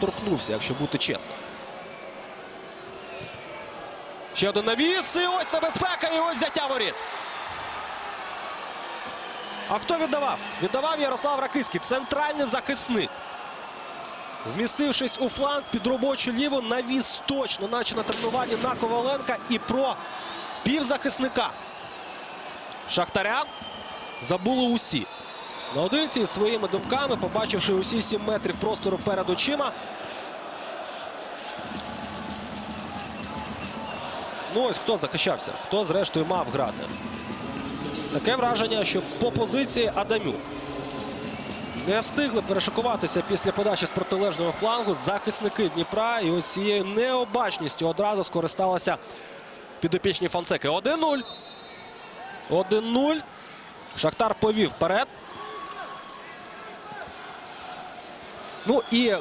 торкнувся, якщо бути чесним. Ще один навіс. І ось небезпека, і ось взяття воріт. А хто віддавав? Віддавав Ярослав Ракицький, центральний захисник. Змістившись у фланг під робочу ліву, навіс точно, наче на тренуванні на Коваленка і про півзахисника. Шахтаря забули усі. Наодинці своїми думками, побачивши усі 7 метрів простору перед очима. Ну ось хто захищався, хто зрештою мав грати. Таке враження, що по позиції Адамюк. Не встигли перешикуватися після подачі з протилежного флангу захисники Дніпра. І ось цією необачністю одразу скористалися підопічні Фонсеки. 1-0. 1-0. Шахтар повів вперед. Ну і